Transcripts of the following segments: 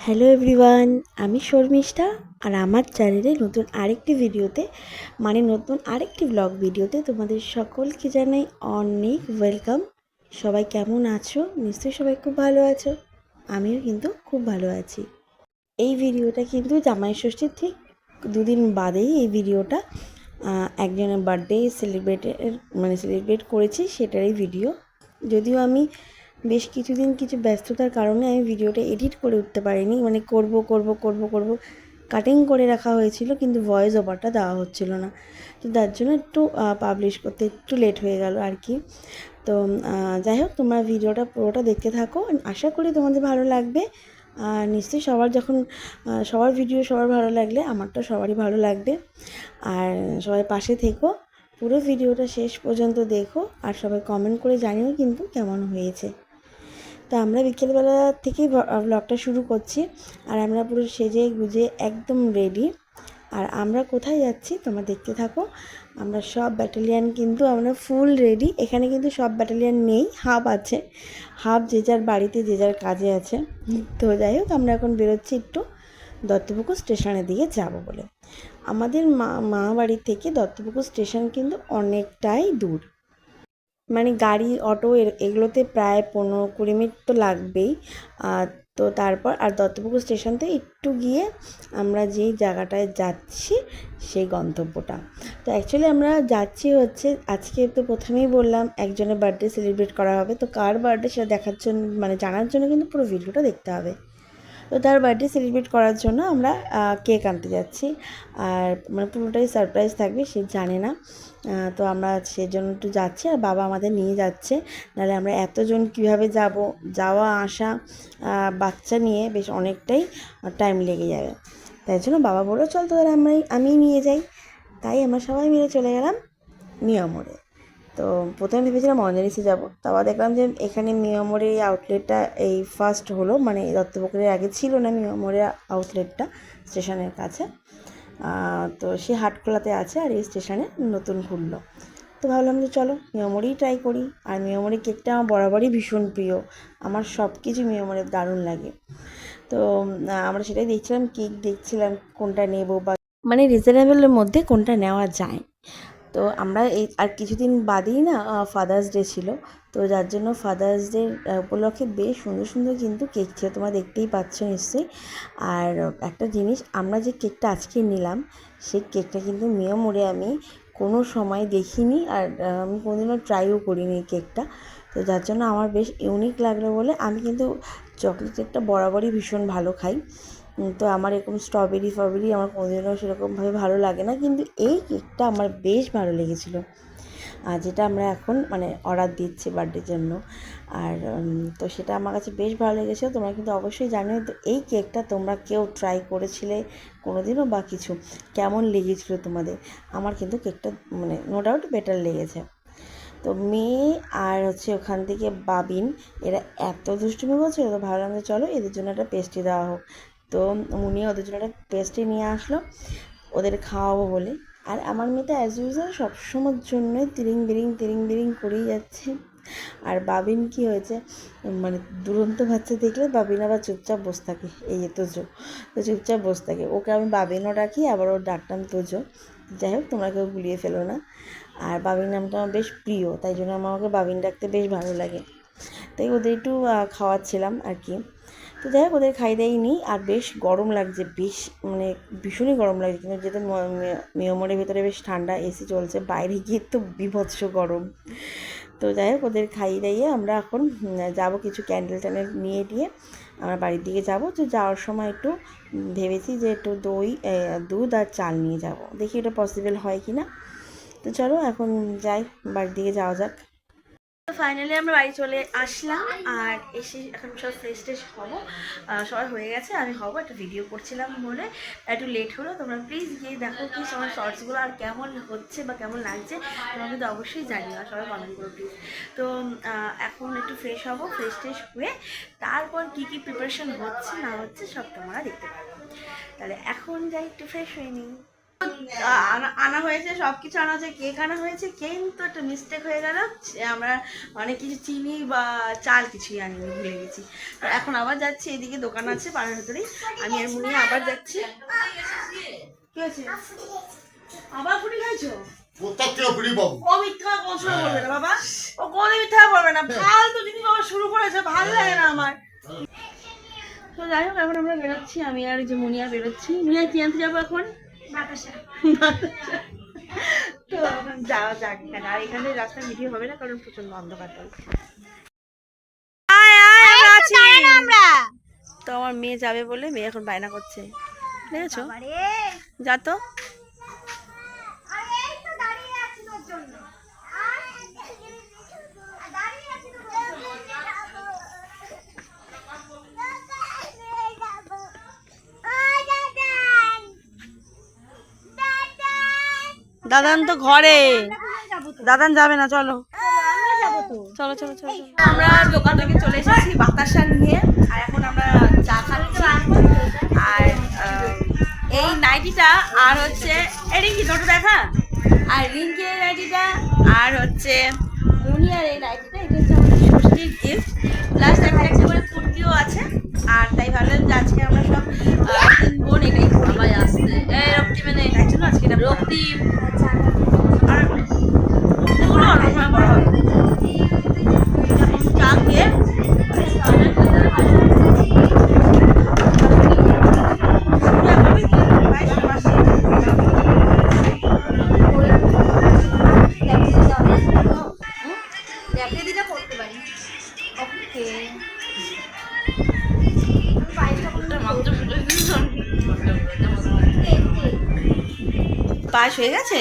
Hello everyone, আমি শর্মিষ্ঠা আর আমার চ্যানেলে নতুন আরেকটি ভিডিওতে মানে নতুন আরেকটি ব্লগ ভিডিওতে তোমাদের সকলকে জানাই অনেক ওয়েলকাম সবাই কেমন আছো? নিশ্চয়ই সবাই খুব ভালো আছো। আমিও কিন্তু খুব ভালো আছি। এই ভিডিওটা কিন্তু জামাই ষষ্ঠীর ঠিক দুদিন বাদেই এই ভিডিওটা একজনের বার্থডে সেলিব্রেটের মানে সেলিব্রেট করেছি সেটারই ভিডিও যদিও আমি বেশ কিছুদিন কিছু ব্যস্ততার কারণে আমি ভিডিওটা এডিট করে উঠতে পারিনি। মানে করব করব করব করব কাটিং করে রাখা হয়েছিল কিন্তু ভয়েস ওভারটা দেওয়া হচ্ছিল না। তো তার জন্য একটু পাবলিশ করতে একটু লেট হয়ে গেল আর কি। তো যাই হোক তোমরা ভিডিওটা পুরোটা দেখতে থাকো। আশা করি তোমাদের ভালো লাগবে। আর নিশ্চয়ই সবার যখন সবার ভিডিও সবার ভালো লাগলে আমারটা সবারই ভালো লাগবে। আর সবাই পাশে থেকো। পুরো ভিডিওটা শেষ পর্যন্ত দেখো। আর সবাই কমেন্ট করে জানিও কিন্তু কেমন হয়েছে। তো আমরা বিকেলবেলা থেকেই ব্লগটা শুরু করছি। আর আমরা পুরো সেজে গুজে একদম রেডি আর আমরা কোথায় যাচ্ছি তোমরা দেখতে থাকো। আমরা সব ব্যাটালিয়ান কিন্তু আমরা ফুল রেডি এখানে কিন্তু সব ব্যাটালিয়ান নেই হাফ আছে। হাফ যে যার বাড়িতে, যে যার কাজে আছে। তো যাই হোক, আমরা এখন বেরোচ্ছি একটু দত্তপুকুর স্টেশনের দিকে যাব বলে। আমাদের মা মা বাড়ি থেকে দত্তপুকুর স্টেশন কিন্তু অনেকটাই দূর। মানে গাড়ি, অটো এগুলোতে প্রায় পনেরো কুড়ি মিনিট তো লাগবেই। তো তারপর আর দত্তপুকুর স্টেশন থেকে একটু গিয়ে আমরা যেই জায়গাটায় যাচ্ছি সেই গন্তব্যটা। তো অ্যাকচুয়ালি আমরা যাচ্ছি হচ্ছে, আজকে তো প্রথমেই বললাম একজনের বার্থডে সেলিব্রেট করা হবে। তো কার বার্থডে সেটা দেখার জন্য মানে জানার জন্য কিন্তু পুরো ভিডিওটা দেখতে হবে। তো তার বার্থডে সেলিব্রেট করার জন্য আমরা কেক আনতে যাচ্ছি। আর মানে পুরোটাই সারপ্রাইজ থাকবে, সে জানে না। তো আমরা সেজন্য একটু যাচ্ছি আর বাবা আমাদের নিয়ে যাচ্ছে। নাহলে আমরা এতজন কীভাবে যাব? যাওয়া, আসা বাচ্চা নিয়ে বেশ অনেকটাই টাইম লেগে যাবে। তাই জন্য বাবা বলল, চল তোদের আমি আমি নিয়ে যাই। তাই আমরা সবাই মিলে চলে গেলাম মিয়ামোড়ে তো প্রথমে ভেবেছিলাম অঞ্জলিসে যাব। তারপর দেখলাম যে এখানে মিয়ামোড়ে এই আউটলেটটা এই ফার্স্ট হলো। মানে দত্তপুকুরের আগে ছিল না মিয়ামোড়ে আউটলেটটা স্টেশনের কাছে। তো সে হাটখোলাতে আছে আর এই স্টেশনে নতুন খুলল তো ভাবলাম যে চলো মিয়ামোড়েই ট্রাই করি। আর মিয়ামোড়ে কেকটা আমার বরাবরই ভীষণ প্রিয়। আমার সব কিছু মিয়ামোড়ে দারুণ লাগে। তো আমরা সেটাই দেখছিলাম, কেক দেখছিলাম কোনটা নেব বা মানে রিজনেবলের মধ্যে কোনটা নেওয়া যায়। তো আমরা এই আর কিছুদিন বাদেই না ফাদার্স ডে ছিল। তো যার জন্য ফাদার্স ডে উপলক্ষে বেশ সুন্দর সুন্দর কিন্তু কেক ছিল, তোমরা দেখতেই পাচ্ছ নিশ্চয়ই। আর একটা জিনিস, আমরা যে কেকটা আজকে নিলাম, সেই কেকটা কিন্তু মিয়ামোড়ে আমি কোনো সময় দেখিনি আর আমি কোনোদিনও ট্রাইও করিনি কেকটা। তো যার জন্য আমার বেশ ইউনিক লাগল বলে আমি কিন্তু চকলেট কেকটা বরাবরই ভীষণ ভালো খাই। তো আমার এরকম স্ট্রবেরি ফবেরি আমার কোনোদিনও সেরকমভাবে ভালো লাগে না। কিন্তু এই কেকটা আমার বেশ ভালো লেগেছিলো। আর যেটা আমরা এখন মানে অর্ডার দিচ্ছি বার্থডের জন্য। আর তো সেটা আমার কাছে বেশ ভালো লেগেছে। তোমরা কিন্তু অবশ্যই জানিও তো এই কেকটা তোমরা কেউ ট্রাই করেছিলে কোনো দিনও বা কিছু? কেমন লেগেছিলো তোমাদের? আমার কিন্তু কেকটা মানে নো ডাউট বেটার লেগেছে। তো মেয়ে আর হচ্ছে ওখান থেকে বাবিন, এরা এত দুষ্টুমি করছিল তো ভাবলাম যে চলো এদের জন্য একটা পেস্ট্রি দেওয়া হোক। তো উনি ওদের জন্য একটা পেস্ট্রি নিয়ে আসলো। ওদের খাওয়াবো বলে। আর আমার মেয়ে তো অ্যাজ ইউজুয়াল সবসময়ের জন্যই তিরিং বিরিং তিরিং বিরিং করেই যাচ্ছে। আর বাবিন কি হয়েছে? মানে দুরন্ত বাচ্চা দেখলে বাবিন আবার চুপচাপ বসে থাকে। এই যে তোজো, তো চুপচাপ বসে থাকে। ওকে আমি বাবিনও ডাকি, আবার ওর ডাকটাম তোজো। যাই হোক, তোমরা কেউ গুলিয়ে ফেলো না। আর বাবিন নামটা আমার বেশ প্রিয়, তাই জন্য আমার ওকে বাবিন ডাকতে বেশ ভালো লাগে। তাই ওদের একটু খাওয়াচ্ছিলাম আর কি। তো যাই হোক, ওদের খাই দাই নিই আর বেশ গরম লাগছে, বেশ মানে ভীষণই গরম লাগছে। কিন্তু যেহেতু মিয়মরের ভিতরে বেশ ঠান্ডা এসি চলছে, বাইরে গিয়ে তো বিভৎস গরম। তো যাই হোক, ওদের খাইয়ে দাইয়ে আমরা এখন যাব কিছু ক্যান্ডেল ট্যান্ডেল নিয়ে দিয়ে আমরা বাড়ির দিকে যাব। তো যাওয়ার সময় একটু ভেবেছি যে একটু দই দুধ আর চাল নিয়ে যাব। দেখি এটা পসিবল হয় কি না তো চলো, এখন যাই, বাড়ির দিকে যাওয়া যাক। ফাইনালি আমরা বাড়ি চলে আসলাম আর এসে এখন সব ফ্রেশ ট্রেশ হব। সবাই হয়ে গেছে, আমি হব, একটা ভিডিও করছিলাম বলে। একটু লেট হলো, তোমরা প্লিজ গিয়ে দেখো কি আমার শর্টসগুলো আর কেমন হচ্ছে বা কেমন লাগছে, তোমরা কিন্তু অবশ্যই জানিও আর সবাই কমেন্ট করো প্লিজ তো এখন একটু ফ্রেশ হব ফ্রেশ ট্রেশ হয়ে তারপর কী কী প্রিপারেশন হচ্ছে না হচ্ছে সব তোমরা দেখতে পারবে তাহলে এখন যাই, একটু ফ্রেশ হয়ে নিই। আনা হয়েছে সব কিছু আনা হয়েছে কেক আনা হয়েছে কিন্তু একটা মিস্টেক হয়ে গেল আমরা অনেক কিছু চিনি বা চাল কিছুই আনিনি ভুলে গেছি। তো এখন আবার যাচ্ছি এদিকে দোকান আছে পাড়ার ভেতরেই। আমি আর মুনি আবার যাচ্ছি। কি হয়েছে? আবার ফুটি খাইছো? না বাবা। ও কোনো মিথ্যা বলবে না ফালতু জিনিস বাবা শুরু করেছে ভালো লাগে না আমার। তো যাই হোক এখন আমরা বেরোচ্ছি আমি আর যে মুনিয়া বেরোচ্ছি। মুনিয়া কি আনতে যাব এখন? তো যাওয়া যাক এখানে আর এখানে রাস্তা ভিডিও হবে না কারণ প্রচণ্ড অন্ধকার আয় আয় আমরা আছি। তো আমার মেয়ে যাবে বলে মেয়ে এখন বায়না করছে। দেখেছ? যা তো। দাদান তো ঘরে। দাদান যাবে না চলো। চলো চলো চলো আমরা দোকান থেকে চলে এসেছি বাতাসা নিয়ে। আর এখন আমরা চা খাচ্ছি। আর এই নাইটিটা আর হচ্ছে এই রিঙ্কি দুটো দেখা? আর রিঙ্কির এই নাইটিটা আর হচ্ছে মুনিয়ার এই নাইটিটা। এটা হচ্ছে আমাদের ষষ্ঠীর গিফট প্লাস একটা একটা করে কুর্তিও আছে। আর তাই ভাবলাম যে আজকে আমরা সব তিন বোন এটাই সবাই আসছে। এই রক্তি মানে তাই আজকে এটা হয়ে গেছে?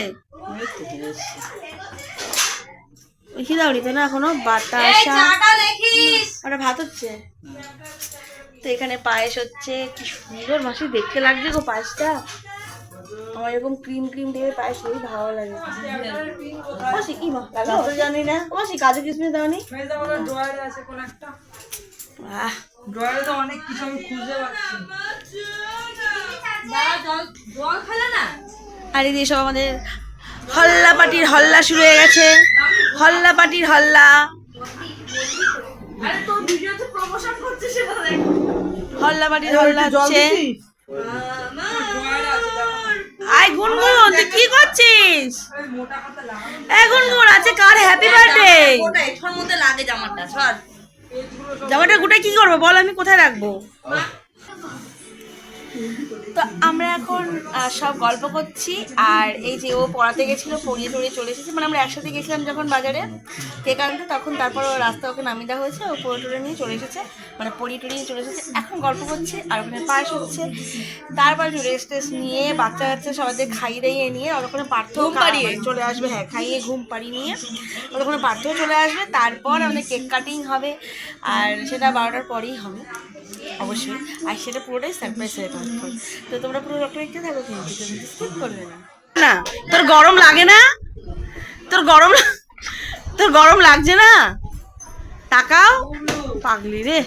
খিদাউনি তো না এখনও বাতাসা ওটা ভাত হচ্ছে। তো এখানে পায়েস হচ্ছে কি সুন্দর মাসি দেখতে লাগছে গো পায়েসটা। আমার এরকম ক্রিম ক্রিম দিয়ে পায়েস খুবই ভালো লাগে। মাসি কি মা জানি না। ও মাসি কাজু কিশমিশ দাওনি? আহ ড্রয়ারে তো অনেক কিছু আমি খুঁজে পাচ্ছি। আর এদিকে সব আমাদের হল্লা পাটির হল্লা শুরু হয়ে গেছে। হল্লা পাটির হল্লা। হল্লা পাটির হল্লা হচ্ছে। গুনগুন তুই কি করছিস? আরে মোটা কথা গুনগুন আছে কার হ্যাপি বার্থডে মধ্যে লাগে জামাটা সর। জামাটা গোটা কি করব? বল আমি কোথায় রাখব? তো আমরা এখন সব গল্প করছি আর এই যে ও পড়াতে গেছিল পড়িয়ে টড়িয়ে চলে এসেছে মানে আমরা একসাথে গেছিলাম যখন বাজারে কেক আনতে তখন তারপর ও রাস্তা ওকে নামিয়ে দেওয়া হয়েছে ও পড়ে টড়ে নিয়ে চলে এসেছে মানে পড়িয়ে টড়িয়ে চলে এসেছে। এখন গল্প করছে আর ওখানে পায়েস হচ্ছে। তারপর রেস্ট টেস্ট নিয়ে বাচ্চা কাচ্চা সবাইদের খাইয়ে দাইয়ে নিয়ে ওখানে পার্থ পাড়িয়ে। চলে আসবে হ্যাঁ খাইয়ে ঘুম পাড়িয়ে নিয়ে ওখানে পার্থও চলে আসবে তারপর আমাদের কেক কাটিং হবে আর সেটা বারোটার পরেই হবে। অবশ্যই। আর সেটা পুরোটাই সারপ্রাইজ হয়ে থাকবে তো তোমরা পুরো থাকো কিন্তু, তুমি স্কিপ করবে না। না, তোর গরম লাগে না? তোর গরম তোর গরম লাগছে না? তাকাও। পাগলি রে।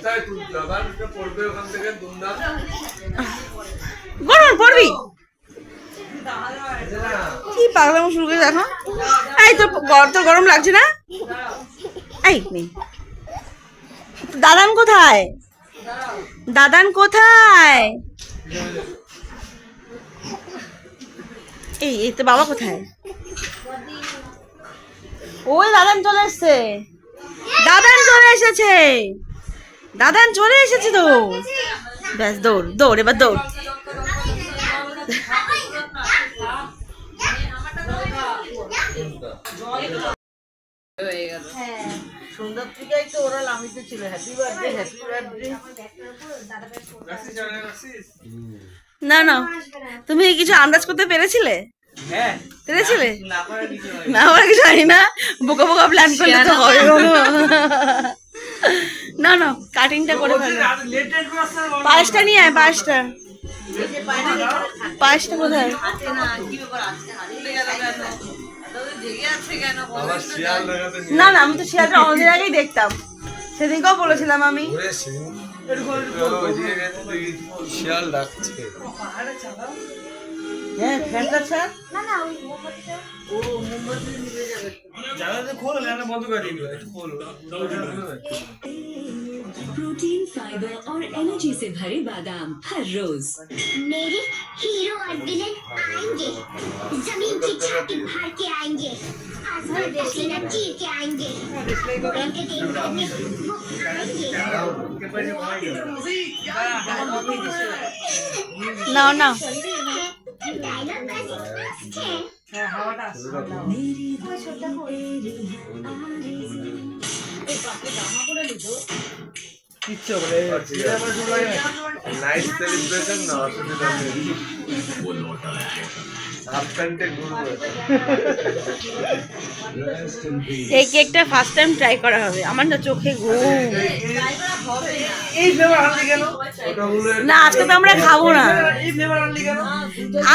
গরম, পড়বি? কি শুরু করে দেখো এই, তোর তোর গরম লাগছে না? এই দাদান কোথায়? দাদান কোথায়? এই এই তো বাবা কোথায়? ওই দাদান চলে এসছে। দাদান চলে এসেছে। দাদান চলে এসেছে তো। ব্যাস, দৌড় দৌড়, এবার দৌড়। সন্ধ্যার থেকেই তো ওরা লামিতে ছিল। হ্যাপি বার্থডে হ্যাপি বার্থডে না না। তুমি কিছু আন্দাজ করতে পেরেছিলে? হ্যাঁ। পেরেছিলে? না আমার কিছু জানি না বোকা বোকা প্ল্যান করলে তো হবে। না। না কাটিংটা করে ফেলো। পায়েসটা নিয়ে আয় পায়েসটা। পায়েসটা কোথায়? না কি ব্যাপার আছে না ভুলে গেল কেন এত জেগে আছে কেন আমার শিয়াল লাগাতে না না আমি তো শিয়ালটা অনেক আগেই দেখতাম সেদিনকেও বলেছিলাম আমি ঘুরে সেদিন ওইদিকে গেছে দেখি শিয়াল ডাকছে পাহাড়ে চালাও হ্যাঁ ফ্যানটা ছাড় না না ওই মোমবাতিটা ও মোমবাতি নিভে যাবে জানালা খোলো জানালা বন্ধ করে দিবি একটু খোলো प्रोटीन फाइबर और एनर्जी से भरे बादाम हर रोज मेरे हीरो और विलेन आएंगे हार के आएंगे आज वो देखेंगे जीत के आएंगे बोलेंगे देखेंगे वो आएंगे नाउ नाउ डायलॉग बस मस्त है मेरी छोटा हो रे हमारे से एक बात पे जामा पूरा लिखो কিচ্ছু হবে নাইট সেলিব্রেশন না অসুবিধা নেই। হাফ প্যান্টে ঘুরবে। এই কেকটা ফার্স্ট টাইম ট্রাই করা হবে। আমার না চোখে ঘুম। এই ফ্লেভার আনলি কেন? না আজকে তো আমরা খাব না। এই ফ্লেভার আনলি কেন?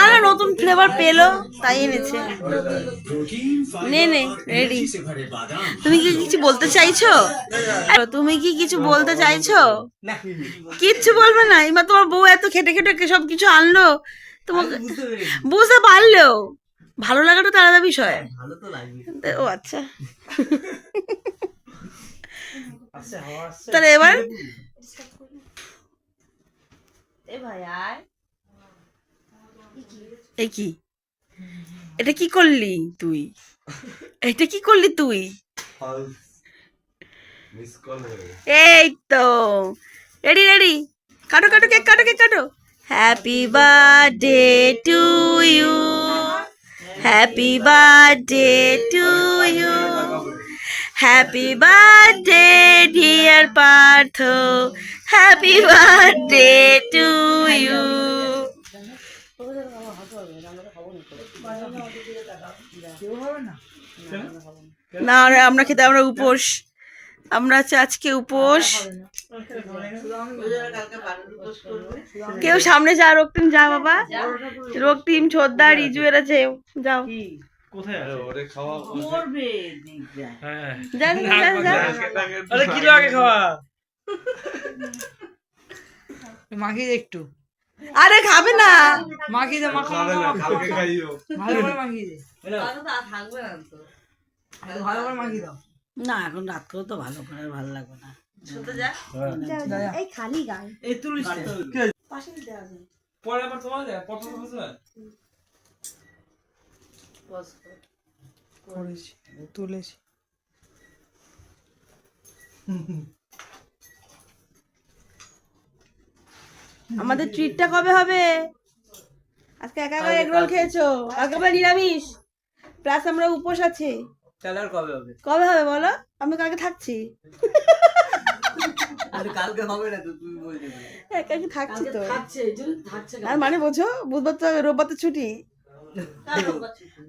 আর নতুন ফ্লেভার পেল তাই এনেছে। নে নে রেডি তুমি কি কিছু বলতে চাইছো? তুমি কি কিছু বলতে চাইছো? না কিচ্ছু বলবে না। এবার তোমার বউ এত খেটে খেটে সব কিছু আনলো? তোমাকে বুঝতে পারলেও। ভালো লাগাটা তো আলাদা বিষয়। ভালো তো লাগবে ও আচ্ছা। আসছে। তাহলে এবার? এ কি? এটা কি করলি তুই? এটা কি করলি তুই? হয়ে এই তো রেডি রেডি কাটো কাটো কেক কাটো কেক কাটো। Happy birthday to you happy birthday to you happy birthday dear Partha happy birthday to you না। আমরা খেতে আমরা উপোস। আমরা হচ্ছে আজকে উপোস। কেউ সামনে যা রক্তিম যা বাবা। রক্তিম ছোদ্দা রিজু এরা যেও। যাও আছে? নিগ্রা হ্যাঁ। মাখিয়ে একটু। আরে খাবে না। মাখিয়ে দে মাখা খাবে না ভালো করে মাখিয়ে দে। তাহলে তো আর থাকবে না তো। ভালো করে মাখিয়ে দাও। না এখন রাত করে তো ভালো করে ভালো লাগবে না। শুতে যা। এই খালি গান। এই তুলিস পরে আবার তোমার দেয় পটল করেছি তুলেছি আমাদের ট্রিটটা কবে হবে? আজকে একা একা এগ রোল খেয়েছো? আমরা নিরামিষ। প্লাস আমরা উপোস আছি। তাহলে আর কবে হবে? কবে হবে বলো? আমি কালকে থাকছি। আরে কালকে হবে না তো তুমি বলতে একা একা থাকছি তো। থাকছে এই থাকছে আর মানে বোঝো বুধবার তো রোববার তো ছুটি।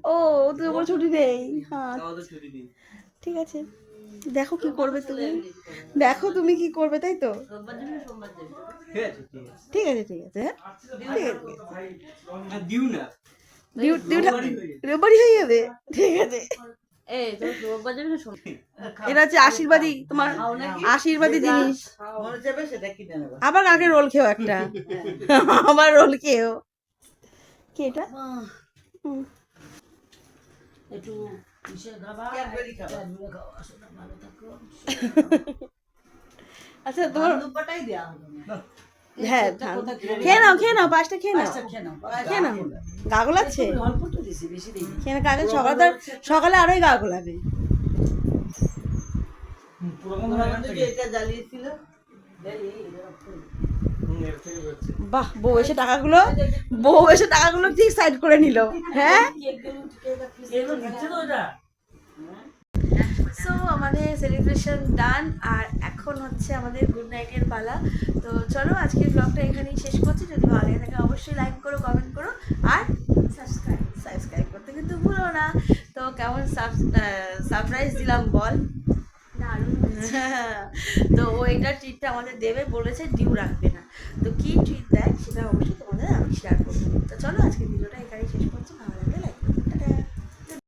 ও তো ওপর ছুটি নেই। হ্যাঁ। আমাদের ছুটি দিন ঠিক আছে। দেখো কি করবে তুমি। দেখো তুমি কি করবে তাই তো? ঠিক আছে ঠিক আছে। হ্যাঁ। ঠিক দিউ না। রোববারই হয়ে যাবে। ঠিক আছে। এটা হচ্ছে আশীর্বাদী তোমার আশীর্বাদী জিনিস। আবার আগে রোল খেও একটা? আবার রোল খেও। কি এটা? একটু আচ্ছা তোমার দুপাটাই দেওয়া হবে। হ্যাঁ ধান- খেয়ে নাও খেয়ে নাও পাঁচটা খেয়ে নাও আচ্ছা খেয়ে নাও গাগল আছে তো দিছি খেয়ে কালকে সকালে তো- সকালে আরোই গাগল হবে বাহ বউ এসে টাকাগুলো বউ এসে টাকাগুলো ঠিক সাইড করে নিল হ্যাঁ এগুলো দিচ্ছে তো এটা সো আমাদের সেলিব্রেশন ডান আর এখন হচ্ছে আমাদের গুড নাইটের পালা। তো চলো আজকের ব্লগটা এখানেই শেষ করছি। যদি ভালো লাগে থাকে অবশ্যই লাইক করো কমেন্ট করো আর সাবস্ক্রাইব সাবস্ক্রাইব করতে কিন্তু ভুলো না। তো কেমন সারপ্রাইজ দিলাম বল। তো ও এটা ট্রিটটা আমাদের দেবে বলেছে ডিউ রাখবে না। তো কী ট্রিট দেয় সেটা অবশ্যই তোমাদের আমি শেয়ার করব। তো চলো আজকের ভিডিওটা এখানেই শেষ করছি।